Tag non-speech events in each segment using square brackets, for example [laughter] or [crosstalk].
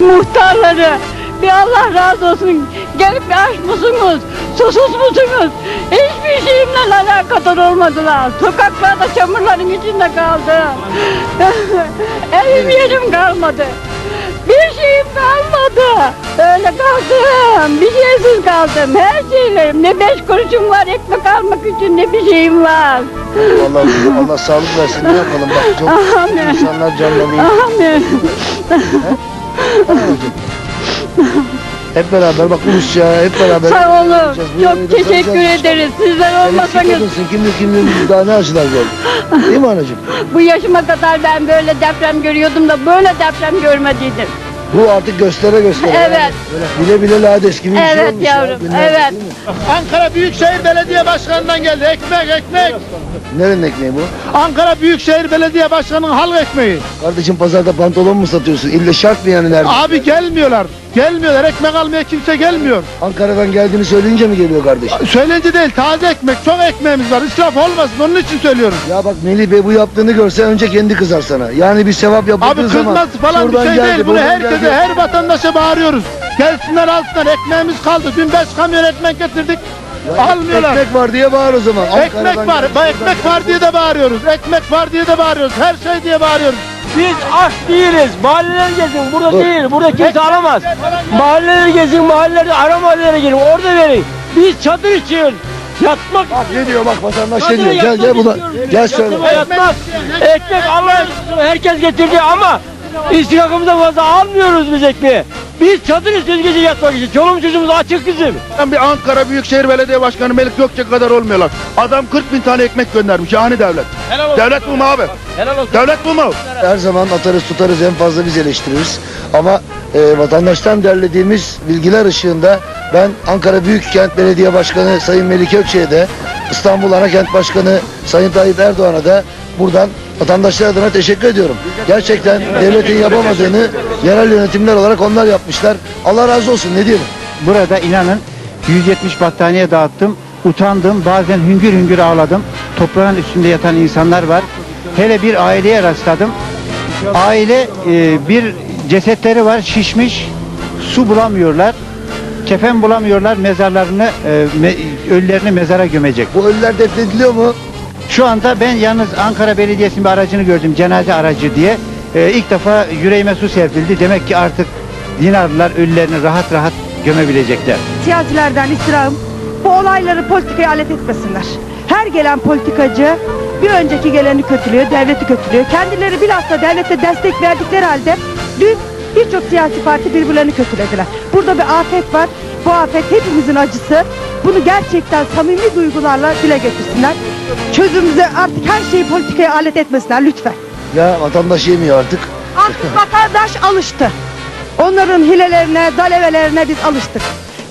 muhtarları bir Allah razı olsun. Gelip bir aç mısınız? Susuz musunuz? Hiçbir şeyimle alakadar olmadılar. Sokaklarda çamurların içinde kaldım. [laughs] Evim yerim kalmadı. Bir şeyim kalmadı. Öyle kaldım. Bir şeysiz kaldım. Her şeylerim. Ne beş kuruşum var ekmek almak için ne bir şeyim var. Allah Allah sağlık versin ne yapalım bak çok Amin. insanlar canlanıyor. Amin. [laughs] Hep beraber bak Rusya hep beraber. Sağ olun. Çok teşekkür ederiz. Sizler olmasanız kadınsın. Kimdir kimdir daha ne acılar gördün. Değil mi anacığım? bu yaşıma kadar ben böyle deprem görüyordum da böyle deprem görmediydim. Bu artık göstere göstere. Evet. Yani. Böyle bile bile lades gibi bir şey Evet olmuş ya, yavrum, günlerdir, evet. Ankara Büyükşehir Belediye Başkanı'ndan geldi. Ekmek ekmek. Nerenin ekmeği bu? Ankara Büyükşehir Belediye Başkanı'nın halk ekmeği. Kardeşim pazarda pantolon mu satıyorsun? İlle şart mı yani nerede? Abi gelmiyorlar. Gelmiyorlar. Ekmek almaya kimse gelmiyor. Ankara'dan geldiğini söyleyince mi geliyor kardeşim? Söylenince değil taze ekmek. Çok ekmeğimiz var. İsraf olmasın. Onun için söylüyorum. Ya bak Melih Bey bu yaptığını görse önce kendi kızar sana. Yani bir sevap yapıldığı Abi zaman. kızmaz falan bir şey geldi, değil. Bunu buradan herkese, geldi. her vatandaşa bağırıyoruz. Gelsinler alsınlar. Ekmeğimiz kaldı. Dün 5 kamyon ekmek getirdik. Almıyorlar. Ekmek var diye bağır o zaman. Ekmek Ankara'dan var. geldi, Ba- buradan ekmek var diye de bağırıyoruz. Ekmek var diye de bağırıyoruz. Her şey diye bağırıyoruz. Biz aç değiliz. Mahalleleri gezin. Burada Dur. değil. Burada kimse alamaz. Mahalleleri gezin. Mahalleleri ara mahallelere girin. Orada verin. Biz çadır için yatmak Bak ne diyor bak vatandaş Çadıra diyor. Gel gel buna. Gel söyle. Yatmak. Ekmek Allah herkes getirdi ama istikakımızdan fazla almıyoruz biz ekmeği. Biz çadır istiyoruz gece yatmak için. Çoluğum çocuğumuz açık bizim. Ben bir Ankara Büyükşehir Belediye Başkanı Melik Gökçek kadar olmuyorlar. Adam 40 bin tane ekmek göndermiş. Yani devlet. Helal olsun. Devlet bu mu abi? Helal olsun. Devlet bu mu? Her zaman atarız tutarız en fazla biz eleştiririz. Ama e, vatandaştan derlediğimiz bilgiler ışığında ben Ankara Büyükkent Belediye Başkanı Sayın Melik Gökçe'ye de İstanbul Anakent Başkanı Sayın Tayyip Erdoğan'a da buradan vatandaşlar adına teşekkür ediyorum. Gerçekten devletin yapamadığını yerel yönetimler olarak onlar yapmışlar. Allah razı olsun ne diyelim. Burada inanın 170 battaniye dağıttım. Utandım. Bazen hüngür hüngür ağladım. Toprağın üstünde yatan insanlar var. Hele bir aileye rastladım. Aile e, bir cesetleri var şişmiş. Su bulamıyorlar. Kefen bulamıyorlar. Mezarlarını e, me- ölülerini mezara gömecek. Bu ölüler defnediliyor mu? Şu anda ben yalnız Ankara Belediyesi'nin bir aracını gördüm. Cenaze aracı diye. E, ilk defa yüreğime su serpildi. Demek ki artık dinarlılar ölülerini rahat rahat gömebilecekler. siyasilerden istirham bu olayları politikaya alet etmesinler. Her gelen politikacı bir önceki geleni kötülüyor, devleti kötülüyor. Kendileri bilhassa devlete destek verdikleri halde dün birçok siyasi parti birbirlerini kötülediler. Burada bir afet var. Bu afet hepimizin acısı. Bunu gerçekten samimi duygularla dile getirsinler. Çözümümüze artık her şeyi politikaya alet etmesinler lütfen. Ya vatandaş yemiyor artık. Artık vatandaş alıştı. Onların hilelerine, dalevelerine biz alıştık.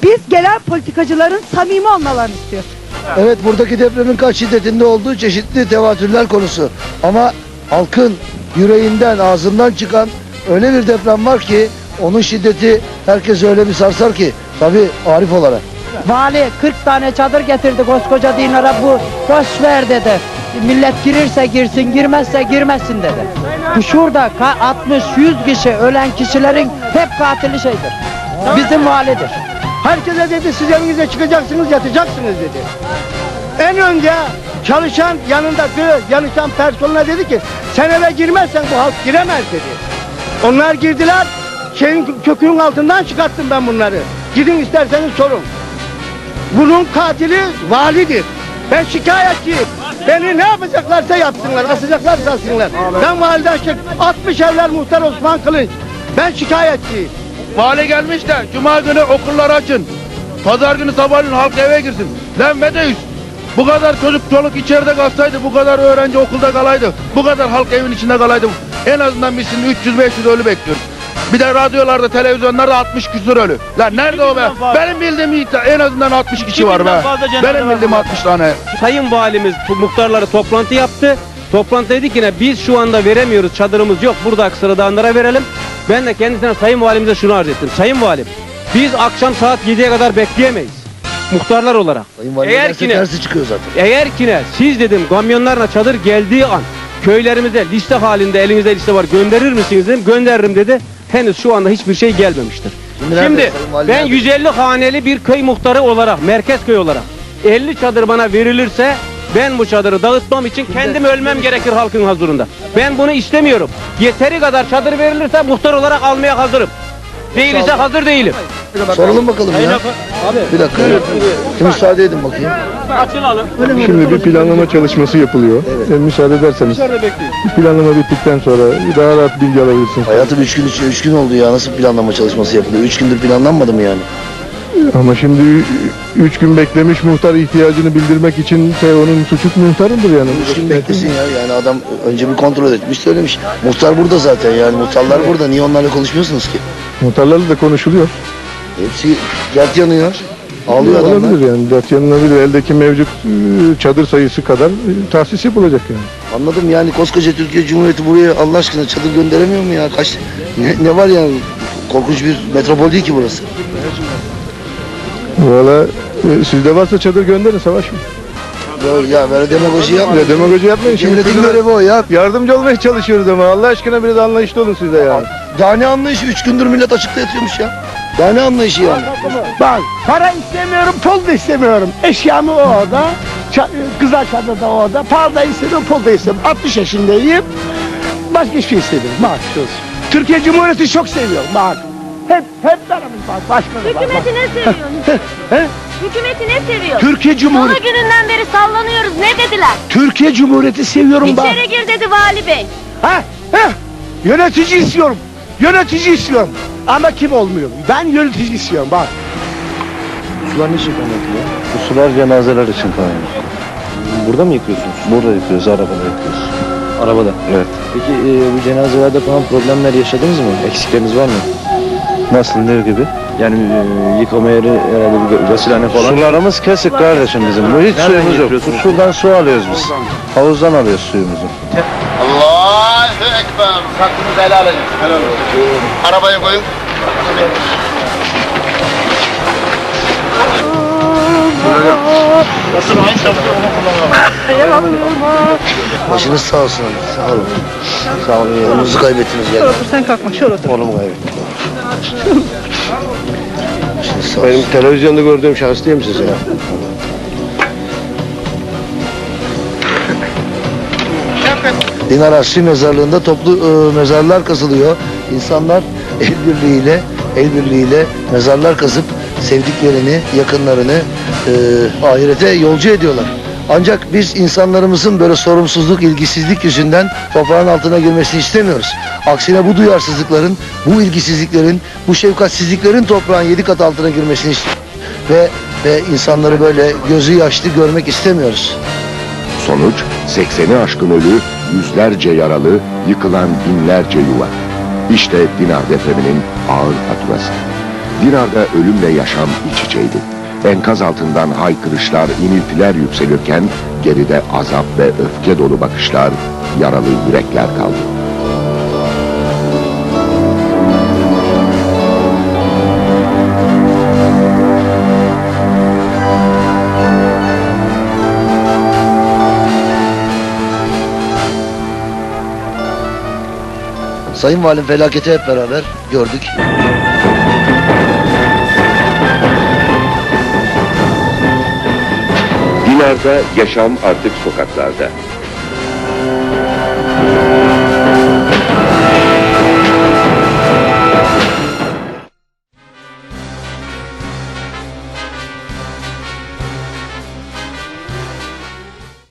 Biz gelen politikacıların samimi olmalarını istiyoruz. Evet buradaki depremin kaç şiddetinde olduğu çeşitli tevatürler konusu. Ama halkın yüreğinden, ağzından çıkan öyle bir deprem var ki onun şiddeti herkes öyle bir sarsar ki. Tabi Arif olarak. Vali 40 tane çadır getirdi koskoca dinara bu boş ver dedi. Millet girirse girsin girmezse girmesin dedi. Bu şurada 60-100 kişi ölen kişilerin hep katili şeydir. Bizim validir. Herkese dedi siz evinize çıkacaksınız yatacaksınız dedi. En önce çalışan yanındaki yanışan personel dedi ki sen eve girmezsen bu halk giremez dedi. Onlar girdiler şeyin kökünün altından çıkarttım ben bunları. Gidin isterseniz sorun. Bunun katili validir. Ben şikayetçiyim. Beni ne yapacaklarsa yapsınlar, asacaklarsa assınlar. Ben validen şik 60 evler muhtar Osman Kılıç. Ben şikayetçiyim. Vali gelmiş de cuma günü okulları açın. Pazar günü sabahleyin halk eve girsin. Lan Medeüs. Bu kadar çocuk çoluk içeride kalsaydı, bu kadar öğrenci okulda kalaydı, bu kadar halk evin içinde kalaydı. En azından biz şimdi 300-500 ölü bekliyoruz. Bir de radyolarda, televizyonlarda 60 küsur ölü. Lan nerede o be? fazla. Benim bildiğim en azından 60 kişi var be. binden fazla cenaze Benim var bildiğim burada. 60 tane. Sayın Valimiz bu muhtarları toplantı yaptı. Toplantı dedik yine biz şu anda veremiyoruz çadırımız yok burada Aksarı'danlara verelim. Ben de kendisine Sayın Valimize şunu arz ettim. Sayın Valim biz akşam saat 7'ye kadar bekleyemeyiz. Muhtarlar olarak. Sayın Valim Eğer derse ki ne? tersi çıkıyor zaten. Eğer ki ne siz dedim kamyonlarla çadır geldiği an köylerimize liste halinde elinizde liste var gönderir misiniz dedim gönderirim dedi. henüz şu anda hiçbir şey gelmemiştir. Şimdi Şimdi ben nerede? 150 haneli bir köy muhtarı olarak, merkez köy olarak 50 çadır bana verilirse ben bu çadırı dağıtmam için kendim ölmem gerekir halkın huzurunda. Ben bunu istemiyorum. Yeteri kadar çadır verilirse muhtar olarak almaya hazırım. Değilse hazır değilim. Soralım bakalım ya. Bir dakika. Bir müsaade edin bakayım. Şimdi bir planlama çalışması yapılıyor. Evet. E, müsaade ederseniz bir planlama bittikten sonra daha rahat bilgi alabilirsiniz. Hayatım 3 gün, 3 gün oldu ya. Nasıl planlama çalışması yapılıyor? 3 gündür planlanmadı mı yani? Ama şimdi ü- üç gün beklemiş muhtar ihtiyacını bildirmek için şey, onun suçu muhtarındır yani. 3 gün beklesin ya. Yani adam önce bir kontrol etmiş söylemiş. Muhtar burada zaten yani. Muhtarlar burada. Niye onlarla konuşmuyorsunuz ki? Muhtarlarla da konuşuluyor. Hepsi dert yanıyor. Ağlıyor adamlar. Olabilir yani. Dert yanılabilir. Eldeki mevcut e, çadır sayısı kadar e, tahsis yapılacak yani. Anladım yani koskoca Türkiye Cumhuriyeti buraya Allah aşkına çadır gönderemiyor mu ya? Kaç ne, ne var yani? Korkunç bir metropol değil ki burası. Valla e, sizde varsa çadır gönderin savaşmayın. Böyle, ya böyle demagoji yapma. Ya demagoji yapmayın. Şimdi Devletin görevi o ya. yardımcı olmaya çalışıyoruz ama Allah aşkına biraz anlayışlı olun siz de yani. Daha ne anlayışı? Üç gündür millet açıkta yatıyormuş ya. Daha ne anlayışı yani? Bak para istemiyorum, pul da istemiyorum. Eşyamı o orada, kızlar çadırda orada, para da istemiyorum, pul da istemiyorum. 60 yaşındayım, başka hiçbir şey istemiyorum. Bak. Türkiye Cumhuriyeti çok seviyorum bak. Hep, hep aramız bak, başka da bak. bak. Hükümeti ne seviyorsun? [laughs] He? Hükümeti ne seviyor? Türkiye Salı Cumhuriyeti, gününden beri sallanıyoruz. Ne dediler? Türkiye Cumhuriyeti seviyorum bak. İçeri gir dedi vali bey. Ha, ha. Yönetici istiyorum, yönetici istiyorum. Ama kim olmuyor? Ben yönetici istiyorum bak. Sular ne için kaynaklı ya? Bu sular cenazeler için kaynaklı. Burada mı yıkıyorsunuz? Burada yıkıyoruz, arabada yıkıyoruz. Arabada? Evet. Peki e, bu cenazelerde falan problemler yaşadınız mı? Eksikleriniz var mı? Nasıl, ne gibi? Yani e, yıkama yeri herhalde bir gasilhane falan. Sularımız kesik kardeşim bizim. Bu hiç suyumuz yok. Bu Şuradan su alıyoruz biz. Havuzdan alıyoruz suyumuzu. Allahu Ekber. Hakkınızı helal edin. Helal olsun. Arabayı koyun. Başınız sağ olsun. Sağ olun. Sağ olun. Yolunuzu kaybettiniz yani. Sen kalkma şöyle otur. Oğlumu kaybettim. Benim televizyonda gördüğüm şahıs değil misiniz ya? Dinar Asri mezarlığında toplu e, mezarlar kazılıyor. İnsanlar el birliğiyle el birliğiyle mezarlar kazıp sevdiklerini, yakınlarını e, ahirete yolcu ediyorlar. Ancak biz insanlarımızın böyle sorumsuzluk, ilgisizlik yüzünden toprağın altına girmesini istemiyoruz. Aksine bu duyarsızlıkların, bu ilgisizliklerin, bu şefkatsizliklerin toprağın yedi kat altına girmesini istiyoruz. Ve, ve insanları böyle gözü yaşlı görmek istemiyoruz. Sonuç 80'i aşkın ölü, yüzlerce yaralı, yıkılan binlerce yuva. İşte Dinar depreminin ağır faturası. Dinar'da ölümle yaşam iç içeydi. Enkaz altından haykırışlar, iniltiler yükselirken geride azap ve öfke dolu bakışlar, yaralı yürekler kaldı. Sayın Valim felaketi hep beraber gördük. Dinar'da yaşam artık sokaklarda.